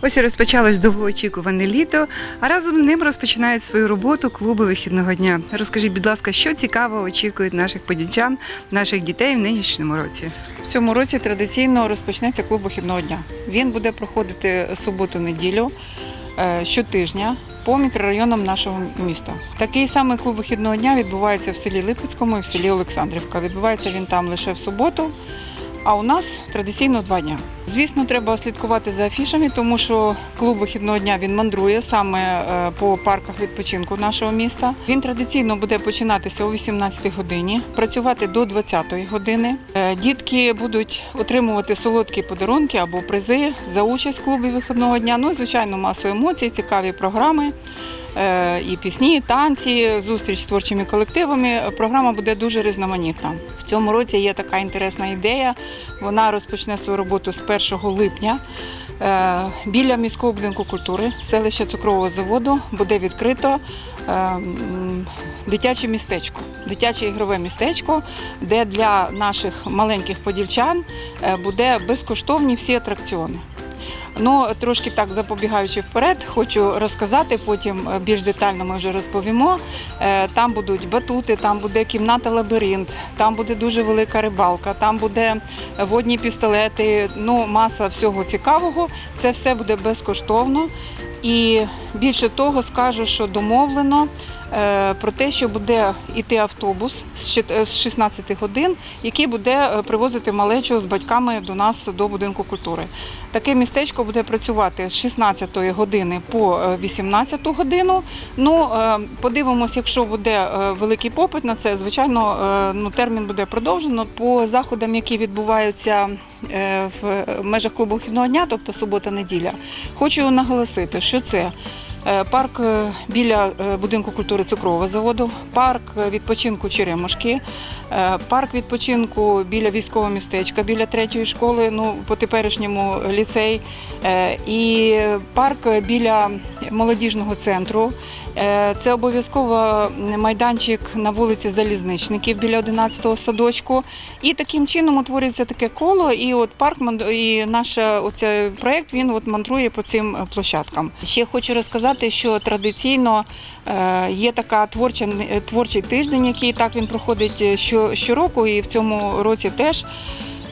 Ось і розпочалось довгоочікуване літо, а разом з ним розпочинають свою роботу клуби вихідного дня. Розкажіть, будь ласка, що цікаво очікують наших подільчан, наших дітей в нинішньому році? В цьому році традиційно розпочнеться клуб вихідного дня. Він буде проходити суботу-неділю е, щотижня по мікрорайонам нашого міста. Такий самий клуб вихідного дня відбувається в селі Липецькому і в селі Олександрівка. Відбувається він там лише в суботу. А у нас традиційно два дня. Звісно, треба слідкувати за афішами, тому що клуб вихідного дня він мандрує саме е, по парках відпочинку нашого міста. Він традиційно буде починатися о 18 годині, працювати до 20 години. Е, Дітки будуть отримувати солодкі подарунки або призи за участь в клубі вихідного дня. Ну, і, звичайно, масу емоцій, цікаві програми. Е, І пісні, і танці, зустріч з творчими колективами. Програма буде дуже різноманітна. В цьому році є така інтересна ідея. Вона розпочне свою роботу з 1 липня. Е, Біля міського будинку культури, селища цукрового заводу, буде відкрито е, дитяче містечко, дитяче ігрове містечко, де для наших маленьких подільчан буде безкоштовні всі атракціони. Ну, трошки так запобігаючи вперед, хочу розказати, потім е, більш детально ми вже розповімо. Е, Там будуть батути, там буде кімната лабіринт, там буде дуже велика рибалка, там буде водні пістолети, ну, маса всього цікавого. Це все буде безкоштовно. І більше того, скажу, що домовлено е, про те, що буде йти автобус з 16 годин, який буде е, привозити малечу з батьками до нас до будинку культури. Таке містечко буде працювати з 16 години по е, 18 годину. Ну, е, подивимось, якщо буде е, великий попит на це, звичайно, е, ну, термін буде продовжено по заходам, які відбуваються е, в межах клубу вхідного дня, тобто субота-неділя. Хочу наголосити, що це. Е, Парк е, біля е, будинку культури цукрового заводу, парк відпочинку Черемошки, е, парк відпочинку біля військового містечка, біля третьої школи, ну по теперішньому ліцей, і парк біля молодіжного центру. Це обов'язково майданчик на вулиці Залізничників біля 11-го садочку. І таким чином утворюється таке коло. І от парк і наш оцей проект він от мандрує по цим площадкам. Ще хочу розказати, що традиційно е, є така творча е, творчий тиждень, який так він проходить е, що, щороку, і в цьому році теж.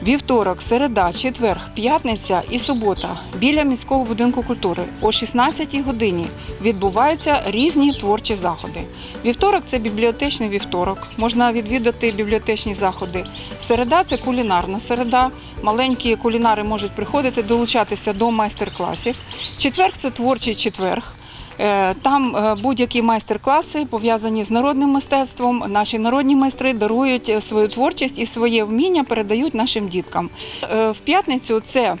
Вівторок, середа, четвер, п'ятниця і субота біля міського будинку культури о 16 годині відбуваються різні творчі заходи. Вівторок це бібліотечний вівторок. Можна відвідати бібліотечні заходи. Середа це кулінарна середа. Маленькі кулінари можуть приходити, долучатися до майстер-класів. Четверг це творчий четверг. Е, Там е, будь-які майстер-класи пов'язані з народним мистецтвом. Наші народні майстри дарують е, свою творчість і своє вміння передають нашим діткам. В п'ятницю це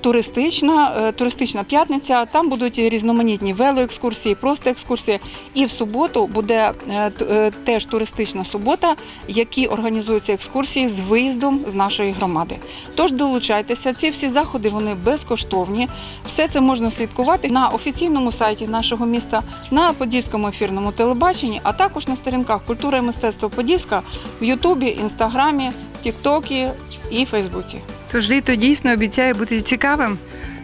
туристична, е, туристична п'ятниця. Там будуть різноманітні велоекскурсії, просто екскурсії. І в суботу буде е, е, теж туристична субота, які організуються екскурсії з виїздом з нашої громади. Тож долучайтеся, ці всі заходи вони безкоштовні. Все це можна слідкувати на офіційному сайті нашого міста, на Подільському ефірному телебаченні, а також на сторінках культура і мистецтво Подільська в Ютубі, Інстаграмі, Тіктокі і Фейсбуці. Тож літо дійсно обіцяє бути цікавим.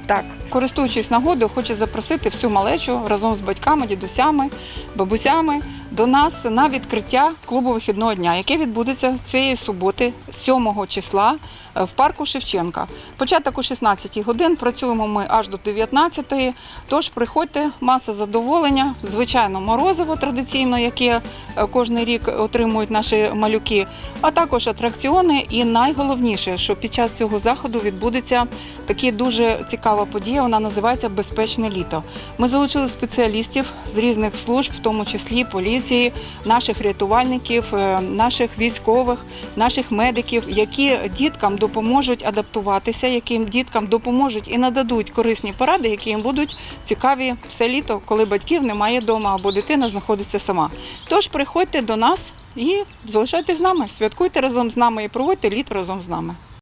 Так, користуючись нагодою, хочу запросити всю малечу разом з батьками, дідусями, бабусями до нас на відкриття клубу вихідного дня, яке відбудеться цієї суботи, 7 числа, е, в парку Шевченка. Початок о 16 годин. Працюємо ми аж до 19. Тож приходьте, маса задоволення. Звичайно, морозиво традиційно, яке е, кожен рік отримують наші малюки, а також атракціони. І найголовніше, що під час цього заходу відбудеться такі дуже цікава подія. Вона називається Безпечне літо. Ми залучили спеціалістів з різних служб, в тому числі поліції, наших рятувальників, е, наших військових, наших медиків, які діткам допоможуть адаптуватися, яким діткам допоможуть і нададуть корисні поради, які їм будуть цікаві все літо, коли батьків немає вдома або дитина знаходиться сама. Тож приходьте до нас і залишайтесь з нами, святкуйте разом з нами і проводьте літо разом з нами.